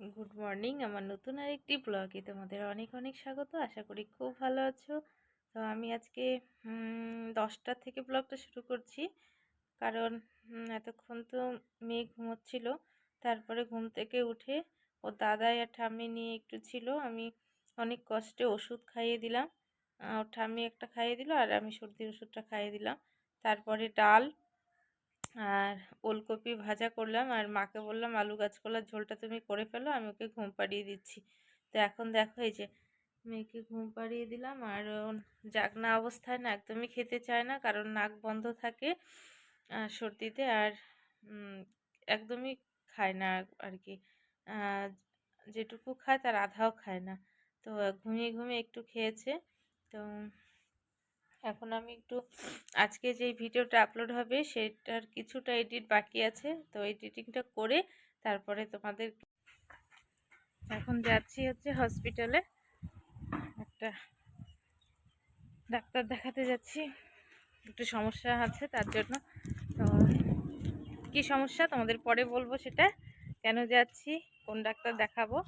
Good morning আমার নতুন আর আরেকটি ব্লগে তোমাদের অনেক অনেক স্বাগত। আশা করি খুব ভালো আছো। তো আমি আজকে দশটা থেকে ব্লগটা শুরু করছি। কারণ এতক্ষণ তো মেয়ে ঘুমোচ্ছিল। তারপরে ঘুম থেকে উঠে ও দাদাই আর ঠাম্মি নিয়ে একটু ছিল। আমি অনেক কষ্টে ওষুধ খাইয়ে দিলাম। ওর ঠাম্মি একটা খাইয়ে দিল আর আমি সর্দির ওষুধটা খাইয়ে দিলাম। তারপরে ডাল আর ওলকপি ভাজা করলাম আর মাকে বললাম, আলু গাছকলার ঝোলটা তুমি করে ফেলো, আমি ওকে ঘুম পাড়িয়ে দিচ্ছি। তো এখন দেখো এই যে মেয়েকে ঘুম পাড়িয়ে দিলাম আর জাগনা অবস্থায় না একদমই খেতে চায় না, কারণ নাক বন্ধ থাকে আর সর্দিতে আর একদমই খায় না আর কি। যেটুকু খায় তার আধাও খায় না। তো ঘুমিয়ে ঘুমিয়ে একটু খেয়েছে। তো এখন আমি একটু আজকে যেই ভিডিওটা আপলোড হবে সেটার কিছুটা এডিট বাকি আছে। তো এডিটিংটা করে তারপরে তোমাদের এখন যাচ্ছি হচ্ছে হসপিটালে একটা ডাক্তার দেখাতে যাচ্ছি। একটু সমস্যা আছে তার জন্য। তো কী সমস্যা তোমাদের পরে বলব সেটা। কেন যাচ্ছি, কোন ডাক্তার দেখাবো।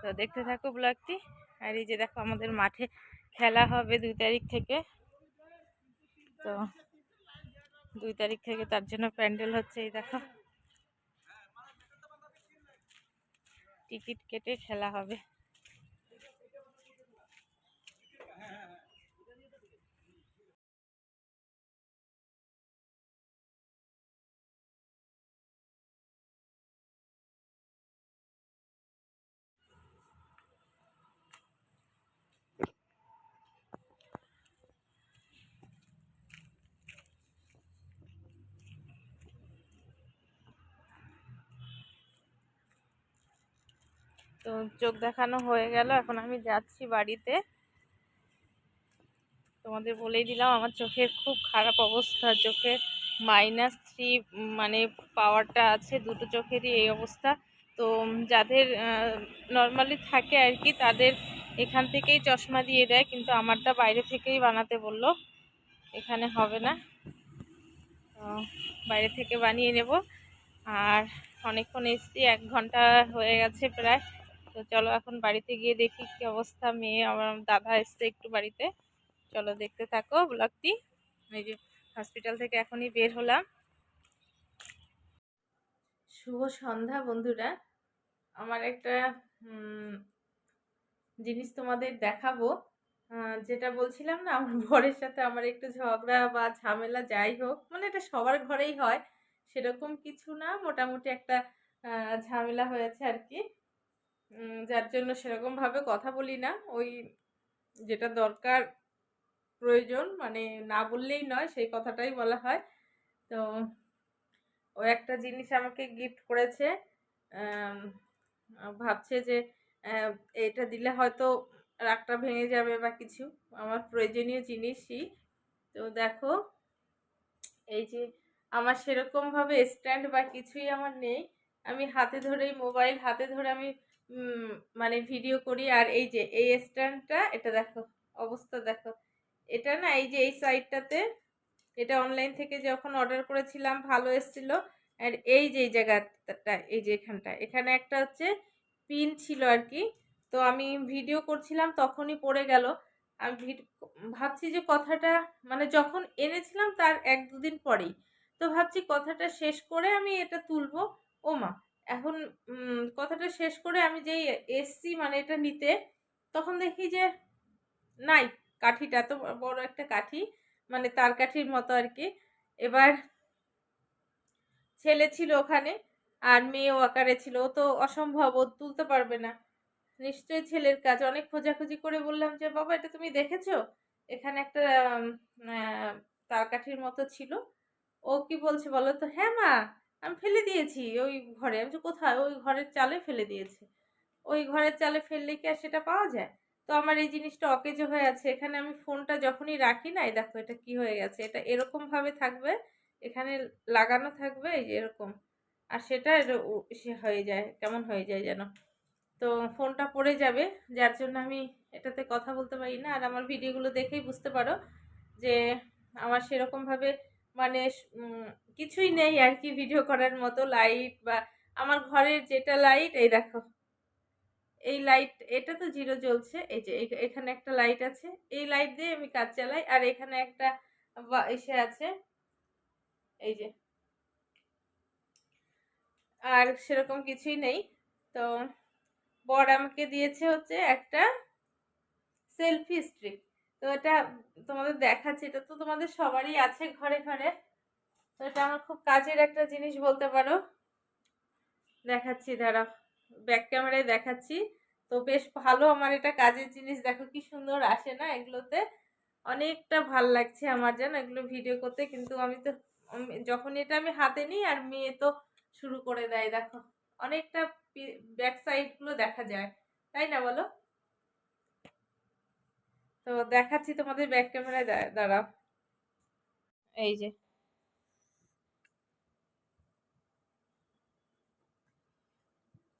তো দেখতে থাকো ব্লগটি আর এই যে দেখো আমাদের মাঠে খেলা হবে দুই তারিখ থেকে। তো দুই তারিখ থেকে তার জন্য প্যান্ডেল হচ্ছে এই দেখো। টিকিট কেটে খেলা হবে। তো চোখ দেখানো হয়ে গেল। এখন আমি যাচ্ছি বাড়িতে। তোমাদের বলেই দিলাম, আমার চোখের খুব খারাপ অবস্থা। চোখে মাইনাস থ্রি মানে পাওয়ারটা আছে দুটো চোখেরই এই অবস্থা। তো যাদের নর্মালি থাকে আর কি, তাদের এখান থেকেই চশমা দিয়ে দেয়, কিন্তু আমারটা বাইরে থেকেই বানাতে বলল। এখানে হবে না। বাইরে থেকে বানিয়ে নেব। আর অনেকক্ষণ এসছি, এক ঘণ্টা হয়ে গেছে প্রায়। তো চলো এখন বাড়িতে গিয়ে দেখি কি অবস্থা। মেয়ে, আমার দাদা এসছে একটু বাড়িতে। চলো দেখতে থাকো ব্লগটি। এই যে হসপিটাল থেকে এখনই বের হলাম। শুভ সন্ধ্যা বন্ধুরা। আমার একটা জিনিস তোমাদের দেখাবো। যেটা বলছিলাম না, আমার বরের সাথে আমার একটু ঝগড়া বা ঝামেলা যাই হোক মানে এটা সবার ঘরেই হয়, সেরকম কিছু না। মোটামুটি একটা ঝামেলা হয়েছে আর কি। যার জন্য সেরকমভাবে কথা বলি না। ওই যেটা দরকার, প্রয়োজন মানে না বললেই নয়, সেই কথাটাই বলা হয়। তো ও একটা জিনিস আমাকে গিফট করেছে ভাবছে যে এটা দিলে হয়তো রাগটা ভেঙে যাবে বা কিছু। আমার প্রয়োজনীয় জিনিসই। তো দেখো, এই যে আমার সেরকমভাবে স্ট্যান্ড বা কিছুই আমার নেই। আমি হাতে ধরেই মোবাইল হাতে ধরে আমি মানে ভিডিও করি। আর এই যে, এই স্ট্যান্ডটা, এটা দেখো, অবস্থা দেখো। এটা না, এই যে, এই সাইডটাতে এটা অনলাইন থেকে যখন অর্ডার করেছিলাম, ভালো এসছিল। আর এই যে, এই জায়গাটা এই যে এখানটা এখানে একটা হচ্ছে পিন ছিল আর কি। তো আমি ভিডিও করছিলাম, তখনই পড়ে গেল। আমি ভাবছি যে কথাটা মানে যখন এনেছিলাম, তার এক দুদিন পরেই। তো ভাবছি কথাটা শেষ করে আমি এটা তুলবো। ও মা এখন কথাটা শেষ করে আমি যেই এসছি মানে এটা নিতে, তখন দেখি যে নাই কাঠিটা, এত বড় একটা কাঠি মানে তার কাঠির মতো আর কি। এবার ছেলে ছিল ওখানে আর মেয়েও আকারে ছিল, ও তো অসম্ভব, ও তুলতে পারবে না। নিশ্চয়ই ছেলের কাজ। অনেক খোঁজাখুঁজি করে বললাম যে, বাবা, এটা তুমি দেখেছ? এখানে একটা তার কাঠির মতো ছিল। ও কি বলছে বলো তো? হ্যাঁ মা আমি ফেলে দিয়েছি ওই ঘরে। আমি কোথায়? ওই ঘরের চালে ফেলে দিয়েছি। ওই ঘরের চালে ফেললে কি আর সেটা পাওয়া যায়? তো আমার এই জিনিসটা অকেজো হয়ে আছে। এখানে আমি ফোনটা যখনই রাখি না, এই দেখো এটা কি হয়ে গেছে। এটা এরকমভাবে থাকবে, এখানে লাগানো থাকবে, এই যে এরকম। আর সেটা হয়ে যায়, কেমন হয়ে যায় যেন। তো ফোনটা পড়ে যাবে, যার জন্য আমি এটাতে কথা বলতে পারি না। আর আমার ভিডিওগুলো দেখেই বুঝতে পারো যে আমার সেরকমভাবে মানে কিছুই নেই আর কি ভিডিও করার মতো লাইট বা আমার ঘরের যেটা লাইট এই দেখো। এই লাইট এটা তো জিরো জ্বলছে। এই যে এখ- এখানে একটা লাইট আছে। এই লাইট দিয়ে আমি কাজ চালাই। আর এখানে একটা এসে আছে। এই যে। আর সেরকম কিছুই নেই। তো বর আমাকে দিয়েছে হচ্ছে একটা সেলফি স্ট্রিক তো এটা তোমাদের দেখাচ্ছি, এটা তো তোমাদের সবারই আছে ঘরে ঘরে। তো এটা আমার খুব কাজের একটা জিনিস বলতে পারো। দেখাচ্ছি দাঁড়া ব্যাক ক্যামেরায় দেখাচ্ছি। তো বেশ ভালো আমার এটা কাজের জিনিস, দেখো কি সুন্দর আসে না এগুলোতে। অনেকটা ভালো লাগছে আমার যেন এগুলো ভিডিও করতে, কিন্তু আমি তো যখন এটা আমি হাতে নিই আর মেয়ে তো শুরু করে দেয়, দেখো। অনেকটা ব্যাক সাইডগুলো দেখা যায়, তাই না বলো? তো দেখাচ্ছি তোমাদের ব্যাক ক্যামেরায় দাঁড়াও। এই যে।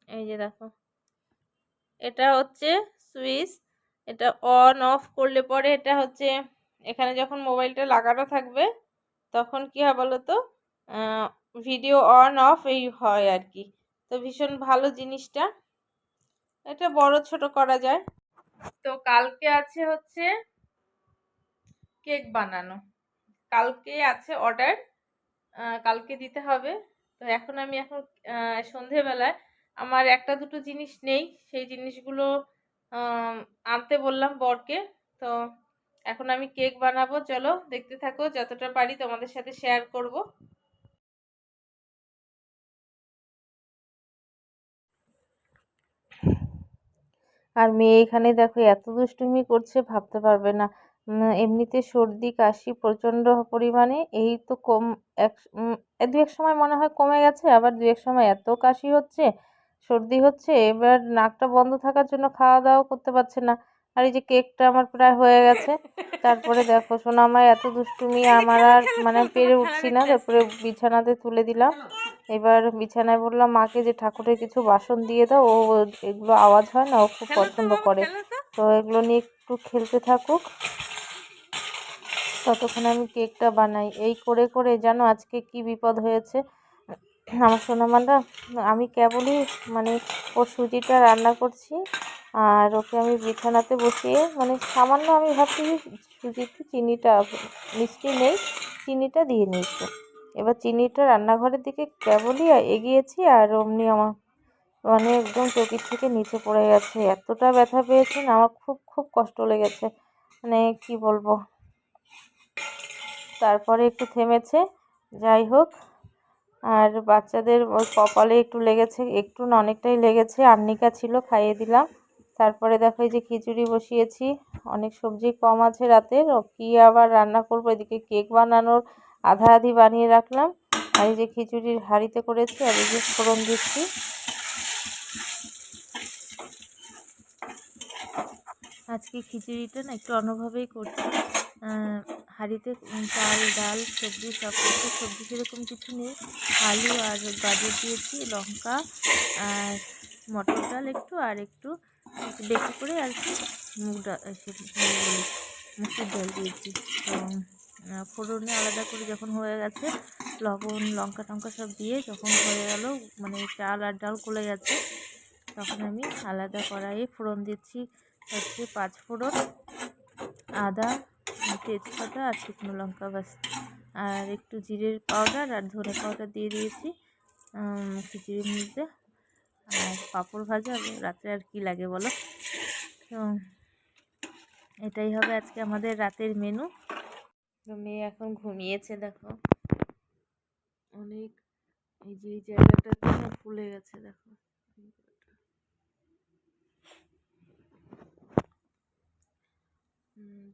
এই যে দেখো। এটা হচ্ছে সুইচ, এটা অন অফ করলে পরে এটা হচ্ছে, এখানে যখন মোবাইলটা লাগানো থাকবে, তখন কি হয় বলো তো? ভিডিও অন অফ এই হয় আর কি। তো ভীষণ ভালো জিনিসটা। এটা বড় ছোট করা যায়। তো কালকে আছে হচ্ছে কেক বানানো। কালকে আছে অর্ডার কালকে দিতে হবে। তো এখন আমি এখন সন্ধেবেলায় আমার একটা দুটো জিনিস নেই, সেই জিনিসগুলো আনতে বললাম বরকে। তো এখন আমি কেক বানাবো, চলো দেখতে থাকো, যতটা পারি তোমাদের সাথে শেয়ার করব। আর মেয়ে এখানে দেখো এত দুষ্টুমি করছে, ভাবতে পারবে না। এমনিতে সর্দি, কাশি প্রচণ্ড পরিমাণে, এই তো কম এক দু এক সময় মনে হয় কমে গেছে, আবার দু এক সময় এত কাশি হচ্ছে, সর্দি হচ্ছে, এবার নাকটা বন্ধ থাকার জন্য খাওয়া দাওয়া করতে পারছে না। আর এই যে কেকটা আমার প্রায় হয়ে গেছে, তারপরে দেখো শোনো আমার এত দুষ্টুমি, আমার আর মানে পেরে উঠছি না, তারপরে বিছানাতে তুলে দিলাম। এবার বিছানায় বললাম মাকে যে ঠাকুরের কিছু বাসন দিয়ে দাও ও এগুলো আওয়াজ হয় না ও খুব পছন্দ করে। তো। এগুলো নিয়ে একটু খেলতে থাকুক। ততক্ষণে আমি কেকটা বানাই। এই করে করে জানো আজকে কি বিপদ হয়েছে? আমার সোনামাটা আমি কেবলই মানে ওর সুজিটা রান্না করছি আর ওকে আমি বিছানাতে বসিয়ে মানে সামান্য আমি ভাবছি সুজিতে চিনিটা মিষ্টি নেই চিনিটা দিয়ে নিয়েছি। এবার চিনিটা রান্নাঘরের দিকে কেবলই এগিয়েছি আর অমনি আমার মানে একদম চকির থেকে নিচে পড়ে গেছে। এতটা ব্যথা পেয়েছেন আমার খুব খুব কষ্ট লেগেছে। মানে কি বলব? তারপরে একটু থেমেছে, যাই হোক। আর বাচ্চাদের ওই কপালে একটু লেগেছে, একটু না অনেকটাই লেগেছে। আর্নিকা ছিল, খাইয়ে দিলাম। তারপরে দেখো এই যে খিচুড়ি বসিয়েছি। অনেক সবজি কম আছে রাতের। কি আবার রান্না করব? এদিকে কেক বানানোর আধা আধি বানিয়ে রাখলাম। আর এই যে খিচুড়ির হাঁড়িতে করেছি আর এই যে ফোড়ন দিচ্ছি। আজকে খিচুড়িটা না একটু অন্যভাবেই করছি। হাঁড়িতে চাল, ডাল, সবজি সব কিছু সবজি সেরকম কিছু নেই। আলু আর গাজর দিয়েছি, লঙ্কা আর মটর ডাল একটু আর একটু বেশি করে আর কি মুগ ডাল মুসুর ডাল দিয়েছি। ফোড়নে আলাদা করে যখন হয়ে গেছে, লবণ, লঙ্কা টঙ্কা সব দিয়ে যখন হয়ে গেল মানে চাল আর ডাল গলে গেছে, তখন আমি আলাদা কড়াইয়ে ফোড়ন দিচ্ছি। হচ্ছে পাঁচ ফোড়ন, আদা, তেজপাতা আর শুকনো লঙ্কা বাস আর একটু জিরের পাউডার আর ধনে পাউডার দিয়ে দিয়েছি খিচুড়ির মধ্যে। আর পাঁপড় ভাজা, রাতে আর কি লাগে বলো? তো, এটাই হবে আজকে আমাদের রাতের মেনু তো মেয়ে এখন ঘুমিয়েছে, দেখো। অনেক, এই যে এই জায়গাটা ফুলে গেছে, দেখো।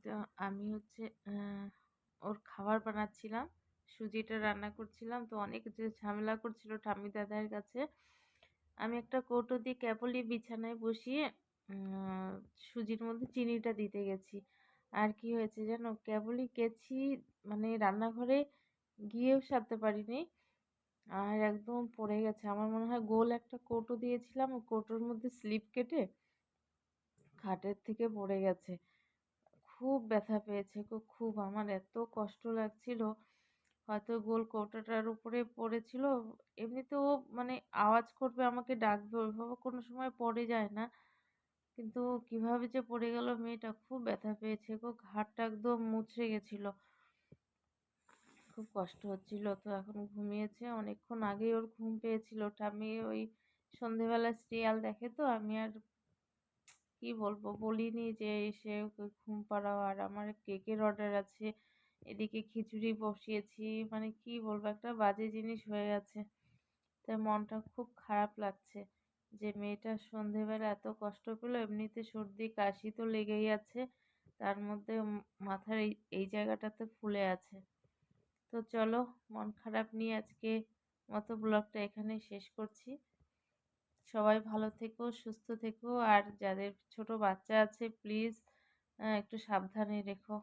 তো আমি হচ্ছে ওর খাবার বানাচ্ছিলাম, সুজিটা রান্না করছিলাম, তো অনেক যে ঝামেলা করছিল ঠাম্মি দাদার কাছে। আমি একটা কৌটো দিয়ে কেবলই বিছানায় বসিয়ে সুজির মধ্যে চিনিটা দিতে গেছি। আর কি হয়েছে জানো? কেবলই গেছি মানে রান্নাঘরে গিয়েও সারতে পারিনি। আর একদম পড়ে গেছে। আমার মনে হয় গোল একটা কৌটো দিয়েছিলাম। কৌটোর মধ্যে স্লিপ কেটে খাটের থেকে পড়ে গেছে। খুব ব্যথা পেয়েছে গো, খুব। আমার এত কষ্ট লাগছিল। হয়তো গোল কৌটাটার উপরে পড়েছিল। এমনিতেও মানে আওয়াজ করবে, আমাকে ডাকবে, ওইভাবে কোনো সময় পড়ে যায় না। কিন্তু কীভাবে যে পড়ে গেল মেয়েটা, খুব ব্যথা পেয়েছে গো, ঘাড়টা একদম মুচড়ে গেছিল। খুব কষ্ট হচ্ছিল, তো এখন ঘুমিয়েছে। অনেকক্ষণ আগেই ওর ঘুম পেয়েছিল। ঠাম্মি ওই সন্ধেবেলা সিরিয়াল দেখে তো, আমি আর কি বলব, বলিনি যে এসে ওকে ঘুম পাড়াও। আর আমার কেকের অর্ডার আছে, এদিকে খিচুড়ি বসিয়েছি মানে কি বলব, একটা বাজে জিনিস হয়ে গেছে। তাই মনটা খুব খারাপ লাগছে। যে মেয়েটা সন্ধেবেলা এত কষ্ট পেল, এমনিতে সর্দি, কাশি তো লেগেই আছে। তার মধ্যে মাথার এই এই জায়গাটাতে ফুলে আছে। তো চলো, মন খারাপ নিয়ে আজকে মতো ব্লগটা এখানেই শেষ করছি। সবাই ভালো থেকো, সুস্থ থেকো। আর যাদের ছোট বাচ্চা আছে, প্লিজ একটু সাবধানে রেখো।